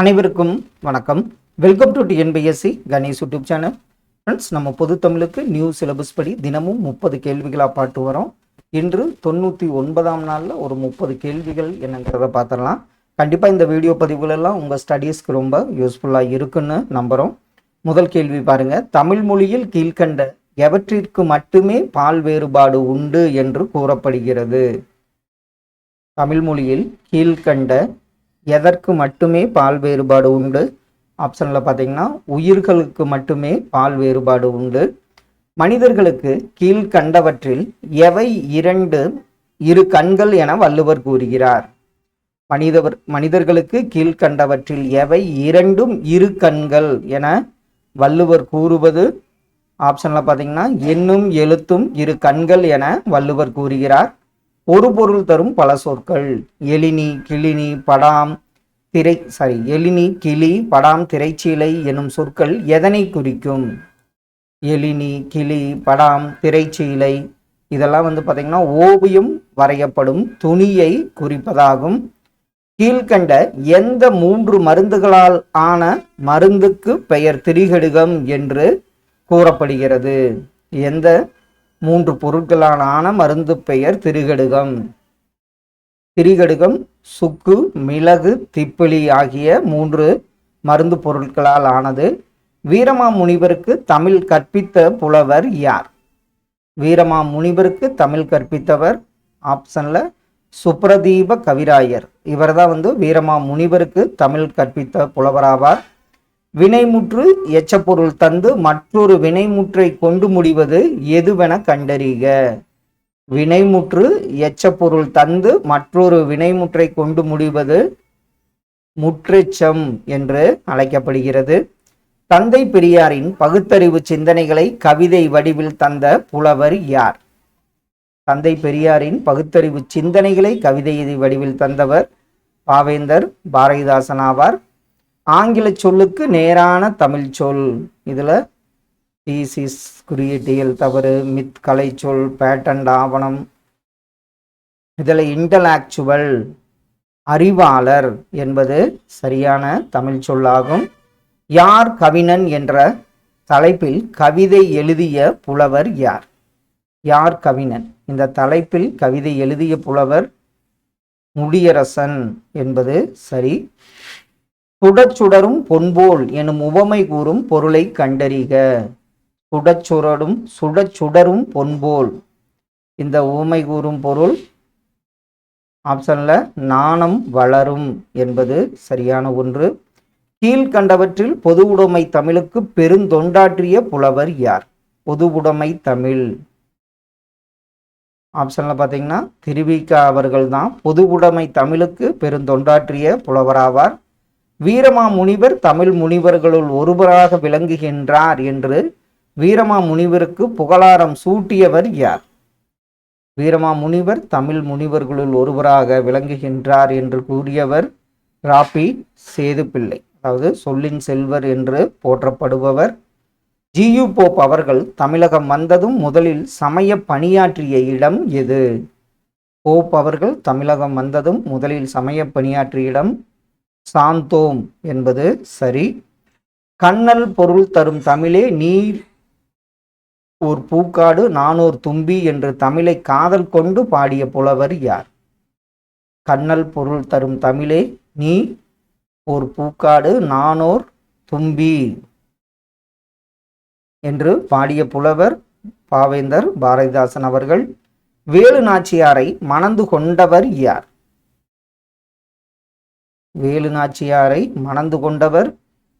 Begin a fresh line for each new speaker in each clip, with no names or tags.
அனைவருக்கும் வணக்கம். Welcome to T N P S C Ganesh YouTube channel friends நம்ம பொது தமிழுக்கு நியூ சிலபஸ் படி தினமும் முப்பது கேள்விகளாக பாட்டு வரோம். இன்று தொண்ணூற்றி ஒன்பதாம் நாளில் ஒரு முப்பது கேள்விகள் என்னங்கிறத பார்த்துடலாம் கண்டிப்பாக இந்த வீடியோ பதிவுகளெல்லாம் உங்கள் ஸ்டடீஸ்க்கு ரொம்ப யூஸ்ஃபுல்லாக இருக்குன்னு நம்புகிறோம் முதல் கேள்வி பாருங்கள் தமிழ் மொழியில் கீழ்கண்ட எவற்றிற்கு மட்டுமே பால் வேறுபாடு உண்டு என்று கூறப்படுகிறது? தமிழ் மொழியில் கீழ்கண்ட எதற்கு மட்டுமே பால் வேறுபாடு உண்டு? ஆப்ஷனில் பார்த்தீங்கன்னா உயிர்களுக்கு மட்டுமே பால் வேறுபாடு உண்டு. மனிதர்களுக்கு கீழ்கண்டவற்றில் எவை இரண்டு இரு கண்கள் என வள்ளுவர் கூறுகிறார். மனிதவர் மனிதர்களுக்கு கீழ்கண்டவற்றில் எவை இரண்டும் இரு கண்கள் என வள்ளுவர் கூறுவது? ஆப்ஷனில் பார்த்தீங்கன்னா எண்ணும் எழுத்தும் இரு கண்கள் என வள்ளுவர் கூறுகிறார். ஒரு பொருள் தரும் பல சொற்கள். எலினி கிளினி படாம் திரை சாரி எலினி கிளி படாம் திரைச்சீலை எனும் சொற்கள் எதனை குறிக்கும்? எலினி கிளி படாம் திரைச்சீலை இதெல்லாம் வந்து பார்த்திங்கன்னா ஓவியம் வரையப்படும் துணியை குறிப்பதாகும். கீழ்கண்ட எந்த மூன்று மருந்துகளால் ஆன மருந்துக்கு பெயர் திரிகடுகம் என்று கூறப்படுகிறது. எந்த மூன்று பொருட்களான மருந்து பெயர் திருகடுகம். திரிகடுகம் சுக்கு மிளகு திப்பிலி ஆகிய மூன்று மருந்து பொருட்களால் ஆனது வீரமா முனிவருக்கு தமிழ் கற்பித்த புலவர் யார்? வீரமா முனிவருக்கு தமிழ் கற்பித்தவர் ஆப்ஷனில் சுப்ரதீப கவிராயர். இவர் தான் வந்து வீரமா முனிவருக்கு தமிழ் கற்பித்த புலவராவார். வினைமுற்று எச்சப்பொருள் தந்து மற்றொரு வினைமுற்றை கொண்டு முடிவது எதுவென கண்டறிக. வினைமுற்று எச்சப்பொருள் தந்து மற்றொரு வினைமுற்றை கொண்டு முடிவது முற்றெச்சம் என்று அழைக்கப்படுகிறது. தந்தை பெரியாரின் பகுத்தறிவு சிந்தனைகளை கவிதை வடிவில் தந்த புலவர் யார்? தந்தை பெரியாரின் பகுத்தறிவு சிந்தனைகளை கவிதை வடிவில் தந்தவர் பாவேந்தர் பாரதிதாசன் ஆவார். ஆங்கில சொல்லுக்கு நேரான தமிழ் சொல். இதில் தீசிஸ் குறியீட்டியல் தவறு மித் கலை சொல் பேட்டன்ட் ஆவணம். இதில் இன்டலாக்சுவல் அறிவாளர் என்பது சரியான தமிழ் சொல்லாகும். யார் கவினன் என்ற தலைப்பில் கவிதை எழுதிய புலவர் யார்? யார் கவினன் இந்த தலைப்பில் கவிதை எழுதிய புலவர் முடியரசன் என்பது சரி. சுடச்சுடரும் பொன்போல் எனும் உவமை கூறும் பொருளை கண்டறிக. சுடச்சுடரும் சுடச்சுடரும் பொன்போல். இந்த உவமை கூறும் பொருள் ஆப்ஷனில் நாணம் வளரும் என்பது சரியான ஒன்று. கீழ்கண்டவற்றில் பொது உடைமை தமிழுக்கு பெருந்தொண்டாற்றிய புலவர் யார்? பொது உடைமை தமிழ். ஆப்ஷனில் பார்த்தீங்கன்னா திருவிக்கா அவர்கள் தான் பொது உடைமை தமிழுக்கு பெருந்தொண்டாற்றிய புலவராவார். வீரமா முனிவர் தமிழ் முனிவர்களுள் ஒருவராக விளங்குகின்றார் என்று வீரமா முனிவருக்கு புகழாரம் சூட்டியவர் யார்? வீரமா முனிவர் தமிழ் முனிவர்களுள் ஒருவராக விளங்குகின்றார் என்று கூறியவர் ராபி சேதுப்பிள்ளை அதாவது சொல்லின் செல்வர் என்று போற்றப்படுபவர். ஜியு போப் அவர்கள் தமிழகம் வந்ததும் முதலில் சமய பணியாற்றிய இடம் எது? போப் அவர்கள் தமிழகம் வந்ததும் முதலில் சமய பணியாற்றிய இடம் சாந்தோம் என்பது சரி. கண்ணல் பொருள் தரும் தமிழே நீர். ஓர் பூக்காடு நானோர் தும்பி என்று தமிழை காதல் கொண்டு பாடிய புலவர் யார்? கண்ணல் பொருள் தரும் தமிழே நீ ஓர் பூக்காடு நானோர் தும்பி என்று பாடிய புலவர் பாவேந்தர் பாரதிதாசன் அவர்கள். வேலு நாச்சியாரை மணந்து கொண்டவர் யார்? வேலு நாச்சியாரை மணந்து கொண்டவர்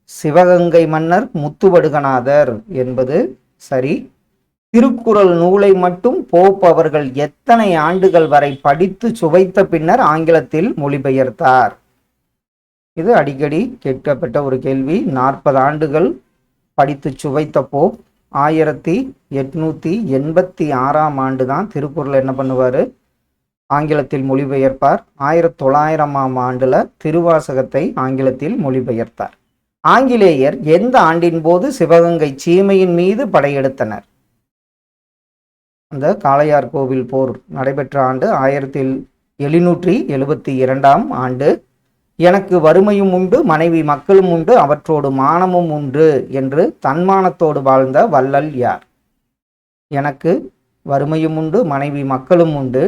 சிவகங்கை மன்னர் முத்துவடுகநாதர் என்பது சரி. திருக்குறள் நூலை மட்டும் போப் அவர்கள் எத்தனை ஆண்டுகள் வரை படித்து சுவைத்த பின்னர் ஆங்கிலத்தில் மொழிபெயர்த்தார்? இது அடிக்கடி கேட்கப்பட்ட ஒரு கேள்வி. நாற்பது ஆண்டுகள் படித்து சுவைத்த போப் ஆயிரத்தி எட்நூத்தி எண்பத்தி ஆறாம் ஆண்டு தான் திருக்குறள் என்ன பண்ணுவார்? ஆங்கிலத்தில் மொழிபெயர்ப்பார். ஆயிரத்தி தொள்ளாயிரமாம் ஆண்டுல திருவாசகத்தை ஆங்கிலத்தில் மொழிபெயர்த்தார். ஆங்கிலேயர் எந்த ஆண்டின் போது சிவகங்கை சீமையின் மீது படையெடுத்தனர்? அந்த காளையார் கோவில் போர் நடைபெற்ற ஆண்டு ஆயிரத்தி எழுநூற்றி எழுபத்தி இரண்டாம் ஆண்டு. எனக்கு வறுமையும் உண்டு மனைவி மக்களும் உண்டு அவற்றோடு மானமும் உண்டு என்று தன்மானத்தோடு வாழ்ந்த வள்ளல் யார்? எனக்கு வறுமையும் உண்டு மனைவி மக்களும் உண்டு.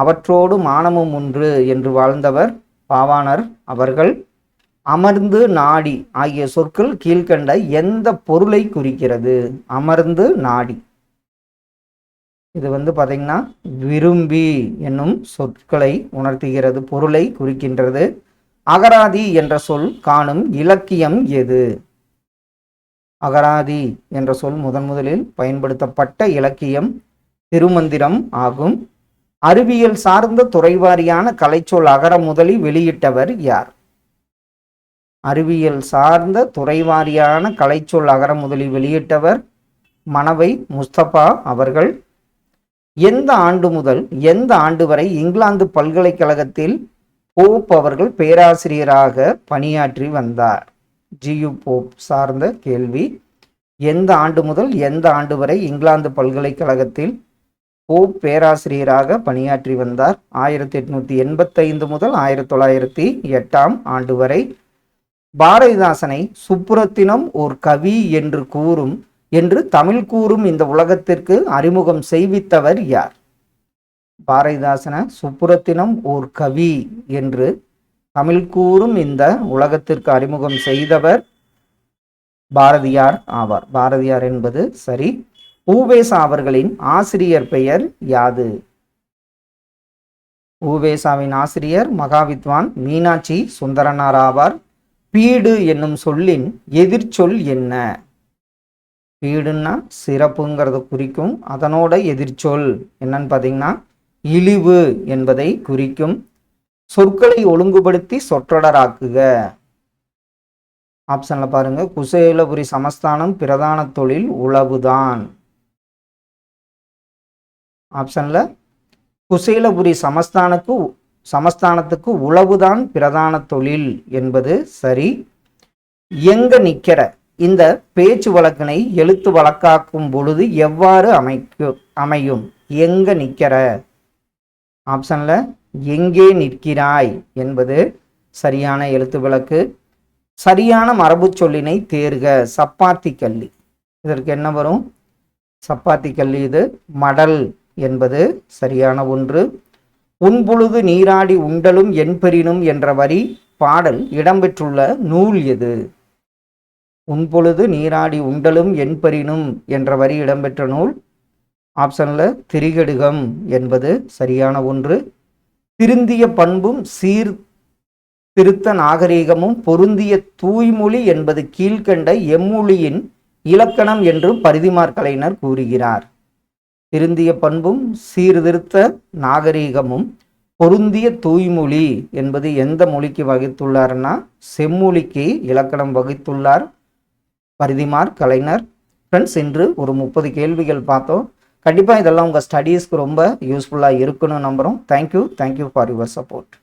அவற்றோடு மானமும் உண்டு என்று வாழ்ந்தவர் பாவாணர் அவர்கள். அமர்ந்து நாடி ஆகிய சொற்கள் கீழ்கண்ட எந்த பொருளை குறிக்கிறது? அமர்ந்து நாடி. இது வந்து பார்த்தீங்கன்னா விரும்பி என்னும் சொற்களை உணர்த்துகிறது பொருளை குறிக்கின்றது. அகராதி என்ற சொல் காணும் இலக்கியம் எது? அகராதி என்ற சொல் முதன் முதலில் பயன்படுத்தப்பட்ட இலக்கியம் திருமந்திரம் ஆகும். அறிவியல் சார்ந்த துறைவாரியான கலைச்சொல் அகர முதலி வெளியிட்டவர் யார்? அறிவியல் சார்ந்த துறைவாரியான கலைச்சொல் அகர முதலி வெளியிட்டவர் மணவை முஸ்தபா அவர்கள். எந்த ஆண்டு முதல் எந்த ஆண்டு வரை இங்கிலாந்து பல்கலைக்கழகத்தில் போப் அவர்கள் பேராசிரியராக பணியாற்றி வந்தார்? ஜியு போப் சார்ந்த கேள்வி. எந்த ஆண்டு முதல் எந்த ஆண்டு வரை இங்கிலாந்து பல்கலைக்கழகத்தில் போப் பேராசிரியராக பணியாற்றி வந்தார். ஆயிரத்தி எட்நூத்தி எண்பத்தைந்து முதல் ஆயிரத்தி தொள்ளாயிரத்தி எட்டாம் ஆண்டு வரை பாரதிதாசனை சுப்புரத்தினம் ஓர் கவி என்று கூறும் என்று தமிழ் கூறும் இந்த உலகத்திற்கு அறிமுகம் செய்வித்தவர் யார்? பாரதிதாசன சுப்புரத்தினம் ஓர் கவி என்று தமிழ் கூறும் இந்த உலகத்திற்கு அறிமுகம் செய்தவர் பாரதியார் ஆவார். பாரதியார் என்பது சரி ஊவேசா அவர்களின் ஆசிரியர் பெயர் யாது? ஊவேசாவின் ஆசிரியர் மகாவித்வான் மீனாட்சி சுந்தரனார் ஆவார். பீடு என்னும் சொல்லின் எதிர்ச்சொல் என்ன? பீடுன்னா சிறப்புங்கிறத குறிக்கும் அதனோட எதிர்ச்சொல் என்னன்னு பார்த்தீங்கன்னா இழிவு என்பதை குறிக்கும். சொற்களை ஒழுங்குபடுத்தி சொற்றொடராக்குக. ஆப்ஷனில் பாருங்க குசேலபுரி சமஸ்தானம் பிரதான தொழில் உளவுதான். ஆப்ஷனில் குசேலபுரி சமஸ்தானத்துக்கு சமஸ்தானத்துக்கு உளவுதான் பிரதான தொழில் என்பது சரி. எங்க நிற்கிற இந்த பேச்சு வழக்கினை எழுத்து வழக்காக்கும் பொழுது எவ்வாறு அமைக்கும் அமையும்? எங்க நிற்கிற ஆப்ஷனில் எங்கே நிற்கிறாய் என்பது சரியான எழுத்து விளக்கு சரியான மரபு சொல்லினை தேர்க சப்பாத்தி கல்லி. இதற்கு என்ன வரும்? சப்பாத்தி கல்லி இது மடல். என்பது சரியான ஒன்று. உன்பொழுது நீராடி உண்டலும் என்பெறினும் என்ற வரி பாடல் இடம்பெற்றுள்ள நூல் எது? உன்பொழுது நீராடி உண்டலும் என்பெறினும் என்ற வரி இடம்பெற்ற நூல். ஆப்ஷனில் திரிகடுகம் என்பது சரியான ஒன்று. திருந்திய பண்பும் சீர் திருத்த நாகரீகமும் பொருந்திய தூய்மொழி என்பது கீழ்கண்ட எம்மொழியின் இலக்கணம் என்று பரிதிமார் கலைஞர் கூறுகிறார். திருந்திய பண்பும் சீர்திருத்த நாகரீகமும் பொருந்திய தூய்மொழி என்பது எந்த மொழிக்கு வகித்துள்ளார்னா செம்மொழிக்கு இலக்கணம் வகித்துள்ளார். பரிதிமார் கலைஞர். ஃப்ரெண்ட்ஸ் இன்று ஒரு முப்பது கேள்விகள் பார்த்தோம். கண்டிப்பாக இதெல்லாம் உங்கள் ஸ்டடீஸ்க்கு ரொம்ப யூஸ்ஃபுல்லாக இருக்குன்னு நம்புகிறோம் thank you thank you for your support